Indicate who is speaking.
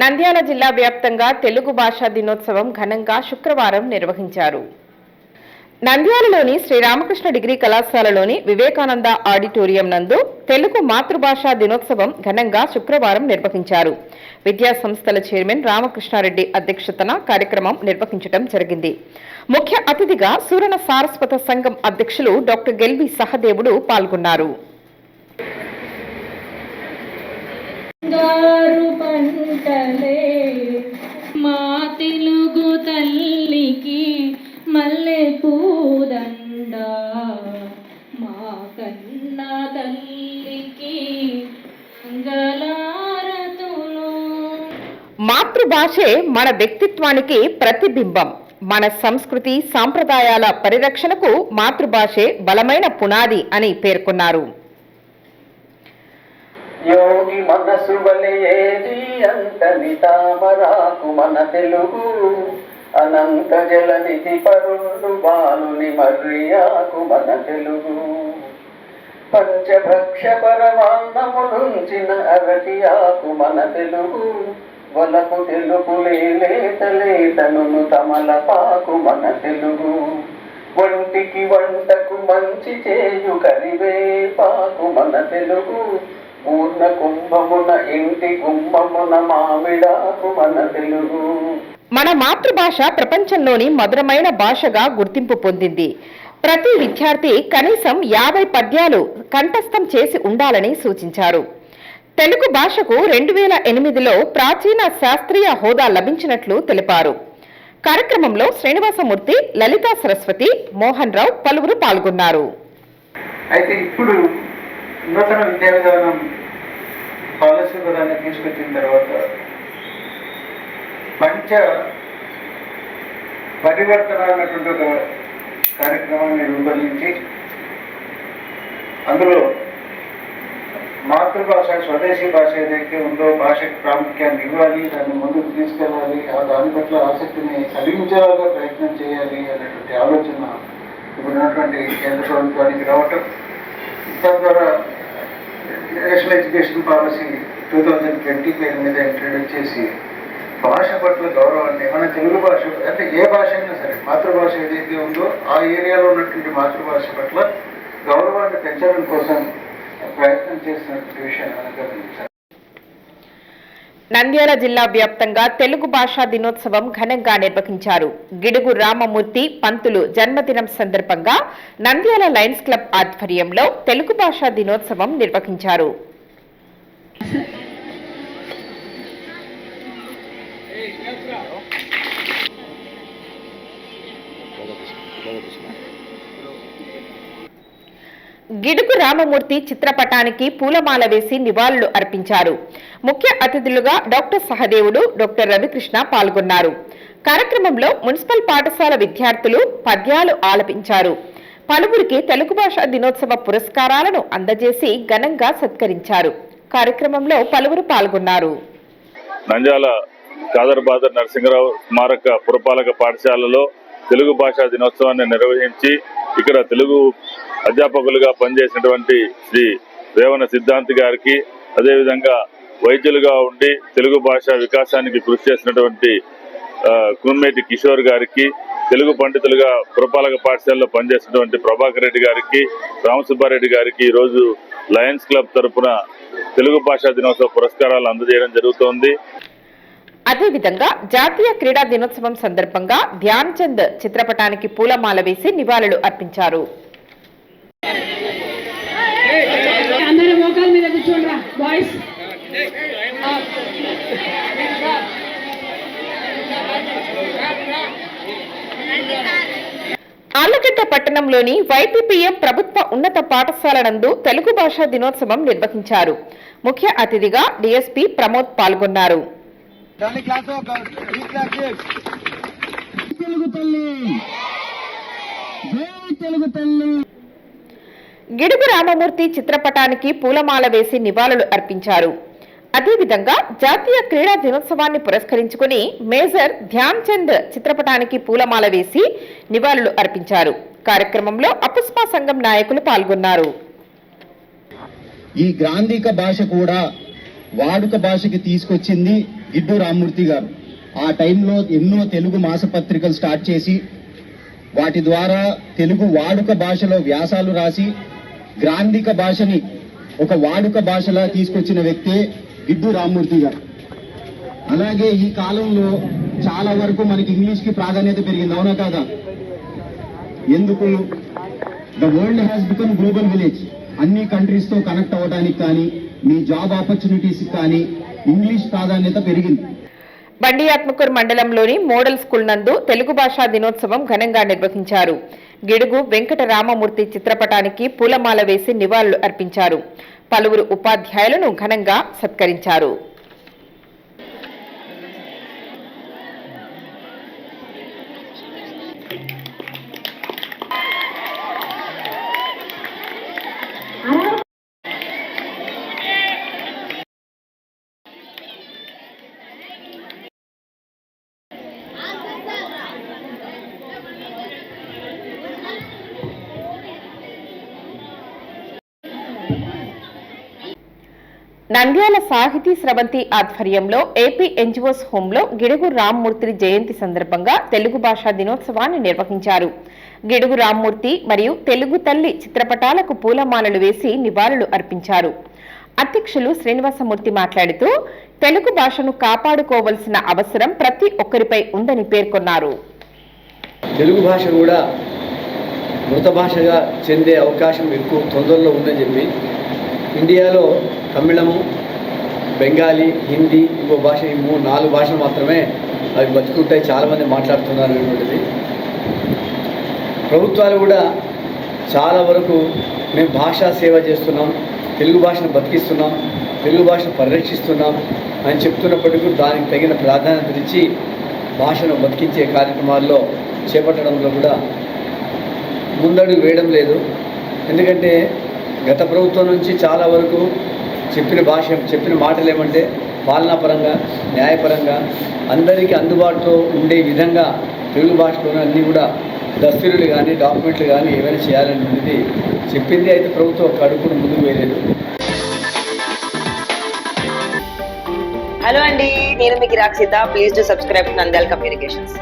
Speaker 1: నంద్యాల జిల్లా వ్యాప్తంగా తెలుగు భాషా దినోత్సవం ఘనంగా శుక్రవారం నిర్వహించారు. నంద్యాలలోని శ్రీరామకృష్ణ డిగ్రీ కళాశాలలోని వివేకానంద ఆడిటోరియం నందు తెలుగు మాతృభాషా దినోత్సవం ఘనంగా శుక్రవారం నిర్వహించారు. విద్యా సంస్థల చైర్మన్ రామకృష్ణారెడ్డి అధ్యక్షతన కార్యక్రమం నిర్వహించడం జరిగింది. ముఖ్య అతిథిగా సూరణ సారస్వత సంఘం అధ్యక్షులు డాక్టర్ గెల్వి సహదేవుడు పాల్గొన్నారు.
Speaker 2: బంగారు పంటలే. మా తెలుగు తల్లికి మల్లె పూదండ. మా కన్న తల్లికి మంగళారతులు.
Speaker 1: మాతృభాషే మన వ్యక్తిత్వానికి ప్రతిబింబం. మన సంస్కృతి సాంప్రదాయాల పరిరక్షణకు మాతృభాషే బలమైన పునాది అని పేర్కొన్నారు.
Speaker 3: యోగి మనసు బలి అంత అంతని తామరాకు మన తెలుగు. అనంత జలనిధి పరుడు బాలుని మర్యాకు మన తెలుగు. పంచభక్ష పరమాన్నములుంచిన అరటి ఆకు మన తెలుగు. వలపు తెలుపు లేత లేతను తమలపాకు మన తెలుగు. ఒంటికి వంటకు మంచి చేయు కరివేపాకు మన తెలుగు. పూర్ణ కుంభమున ఇంటి గుమ్మమున మామిడాకు మన తెలుగు
Speaker 1: మన మాతృభాష ప్రపంచంలోని మధురమైన భాషగా గుర్తింపు పొందింది. ప్రతి విద్యార్థి కనీసం యాభై పద్యాలు కంఠస్థం చేసి ఉండాలని సూచించారు. తెలుగు భాషకు రెండు వేల ఎనిమిదిలో ప్రాచీన శాస్త్రీయ హోదా లభించినట్లు తెలిపారు. కార్యక్రమంలో శ్రీనివాసమూర్తి లలితా సరస్వతి మోహన్ రావు పలువురు పాల్గొన్నారు.
Speaker 4: అయితే ఇప్పుడు నూతన విద్యా విధానం పాలసీ కూడా తీసుకొచ్చిన తర్వాత పంచ పరివర్తన అన్నటువంటి ఒక కార్యక్రమాన్ని రూపొందించి అందులో మాతృభాష స్వదేశీ భాష ఏదైతే ఉందో భాషకు ప్రాముఖ్యాన్ని ఇవ్వాలి దాన్ని ముందుకు తీసుకెళ్ళాలి దాని పట్ల ఆసక్తిని కలిగించేలాగా ప్రయత్నం చేయాలి అనేటువంటి ఆలోచన ఇప్పుడు ఉన్నటువంటి కేంద్ర ప్రభుత్వానికి రావటం. తద్వారా national education policy two thousand twenty పేరు మీద ఇంట్రడ్యూస్ చేసి భాష పట్ల గౌరవాన్ని మన తెలుగు భాష అంటే ఏ భాష అయినా సరే మాతృభాష ఏదైతే ఉందో ఆ ఏరియాలో ఉన్నటువంటి మాతృభాష పట్ల గౌరవాన్ని పెంచడం కోసం ప్రయత్నం చేసినటువంటి విషయాన్ని మనం గమనించాలి.
Speaker 1: నంద్యాల జిల్లా వ్యాప్తంగా తెలుగు భాషా దినోత్సవం ఘనంగా నిర్వహించారు. గిడుగు రామమూర్తి పంతులు జన్మదినం సందర్భంగా నంద్యాల లయన్స్ క్లబ్ ఆధ్వర్యంలో తెలుగు భాషా దినోత్సవం నిర్వహించారు. గిడుగు రామమూర్తి చిత్రపటానికి పూలమాల వేసి నివాళులు అర్పించారు. ముఖ్య అతిథులుగా డాక్టర్ సహదేవుడు డాక్టర్ రవికృష్ణ పాల్గొన్నారు. కార్యక్రమంలో మున్సిపల్ పాఠశాల విద్యార్థులు పద్యాలు ఆలపించారు. పలువురికి తెలుగు భాషా దినోత్సవ పురస్కారాలను అందజేసి ఘనంగా సత్కరించారు. కార్యక్రమంలో పలువురు పాల్గొన్నారు.
Speaker 5: నంద్యాల కాదర్ బాదర్ నరసింహరావు స్మారక పురపాలక పాఠశాలలో తెలుగు భాషా దినోత్సవాన్ని నిర్వహించి ఇక్కడ తెలుగు అధ్యాపకులుగా పనిచేసినటువంటి శ్రీ రేవణ సిద్ధాంతి గారికి అదేవిధంగా వైద్యులుగా ఉండి తెలుగు భాష వికాసానికి కృషి చేసినటువంటి కుమ్మేటి కిషోర్ గారికి తెలుగు పండితులుగా పురపాలక పాఠశాలలో పనిచేసినటువంటి ప్రభాకర్ రెడ్డి గారికి రామసుబ్బారెడ్డి గారికి ఈరోజు లయన్స్ క్లబ్ తరపున తెలుగు భాషా దినోత్సవ పురస్కారాలు అందజేయడం జరుగుతోంది.
Speaker 1: అదేవిధంగా జాతీయ క్రీడా దినోత్సవం సందర్భంగా ధ్యాన్ చంద్ చిత్రపటానికి పూలమాల వేసి నివాళులు అర్పించారు.
Speaker 2: అందరూ మోకాల మీద కూర్చోండిరా బాయ్స్
Speaker 1: ఆళ్ళగడ్డ పట్టణంలోని వైపీపీఎం ప్రభుత్వ ఉన్నత పాఠశాల నందు తెలుగు భాషా దినోత్సవం నిర్వహించారు. ముఖ్య అతిథిగా డీఎస్పీ ప్రమోద్ పాల్గొన్నారు
Speaker 4: తెలుగు తల్లి జై తెలుగు తల్లి
Speaker 1: గిడుగు రామమూర్తి చిత్రపటానికి పూలమాల వేసి నివాళులు అర్పించారు. అదేవిధంగా జాతీయ క్రీడా దినోత్సవాన్ని పురస్కరించుకుని మేజర్ ధ్యాన్ చంద్ చిత్రపటానికి పూలమాల వేసి నివాళులు అర్పించారు. కార్యక్రమంలో అపుస్మా సంఘం నాయకులు పాల్గొన్నారు.
Speaker 6: ఈ గ్రాంధిక భాష కూడా వాడుక భాషకి తీసుకొచ్చింది గిడ్డు రామ్మూర్తి గారు. ఆ టైంలో ఎన్నో తెలుగు మాసపత్రికలు స్టార్ట్ చేసి వాటి ద్వారా తెలుగు వాడుక భాషలో వ్యాసాలు రాసి గ్రాంధిక భాషని ఒక వాడుక భాషలా తీసుకొచ్చిన వ్యక్తే గిడ్డు రామ్మూర్తి గారు. అలాగే ఈ కాలంలో చాలా వరకు మనకి ఇంగ్లీష్కి ప్రాధాన్యత పెరిగింది అవునా కాదా? ఎందుకు? The world has become global village అన్ని కంట్రీస్తో కనెక్ట్ అవ్వడానికి కానీ మీ జాబ్ ఆపర్చునిటీస్ కానీ ఇంగ్లీష్ ప్రాధాన్యత పెరిగింది.
Speaker 1: బండియాత్మకూర్ మండలంలోని మోడల్ స్కూల్ నందు తెలుగు భాషా దినోత్సవం ఘనంగా నిర్వహించారు. గిడుగు వెంకట రామమూర్తి చిత్రపటానికి పూలమాల వేసి నివాళులు అర్పించారు. పలువురు ఉపాధ్యాయులను ఘనంగా సత్కరించారు. నంద్యాల సాహితీ స్రవంతి ఆధ్వర్యంలో ఏపీ ఎన్జిఓస్ హోంలో గిడుగు రామ్మూర్తి జయంతి సందర్భంగా తెలుగు భాషా దినోత్సవాన్ని నిర్వహించారు. గిడుగు రామ్మూర్తి మరియు తెలుగు తల్లి చిత్రపటాలకు పూలమాలలు వేసి నివాళులు అర్పించారు. అధ్యక్షులు శ్రీనివాసమూర్తి మాట్లాడుతూ తెలుగు భాషను కాపాడుకోవలసిన అవసరం ప్రతి ఒక్కరిపై ఉందని పేర్కొన్నారు.
Speaker 7: తెలుగు భాష కూడా మృత భాషగా చెందే అవకాశం ఎక్కువ తొందరలో ఉందని చెప్పి ఇండియాలో తమిళము బెంగాలీ హిందీ ఇంకో భాష ఈ మూడు నాలుగు భాషలు మాత్రమే అవి బతుకుంటాయి చాలామంది మాట్లాడుతున్నారు అనేటువంటిది. ప్రభుత్వాలు కూడా చాలా వరకు మేము భాషా సేవ చేస్తున్నాం తెలుగు భాషను బతికిస్తున్నాం తెలుగు భాషను పరిరక్షిస్తున్నాం అని చెప్తున్నప్పటికీ దానికి తగిన ప్రాధాన్యత ఇచ్చి భాషను బతికించే కార్యక్రమాల్లో చేపట్టడంలో కూడా ముందడుగు వేయడం లేదు. ఎందుకంటే గత ప్రభుత్వం నుంచి చాలా వరకు చెప్పిన భాష చెప్పిన మాటలు ఏమంటే పాలనాపరంగా న్యాయపరంగా అందరికీ అందుబాటులో ఉండే విధంగా తెలుగు భాషలోనే అన్నీ కూడా దస్తూరులు కానీ డాక్యుమెంట్లు కానీ ఏమైనా చేయాలనేది చెప్పింది అయితే ప్రభుత్వం ఒక అడుగు ముందుకు వేయలేదు.
Speaker 8: హలో అండి నేను మీకు Rakshita please to subscribe Nandyal communications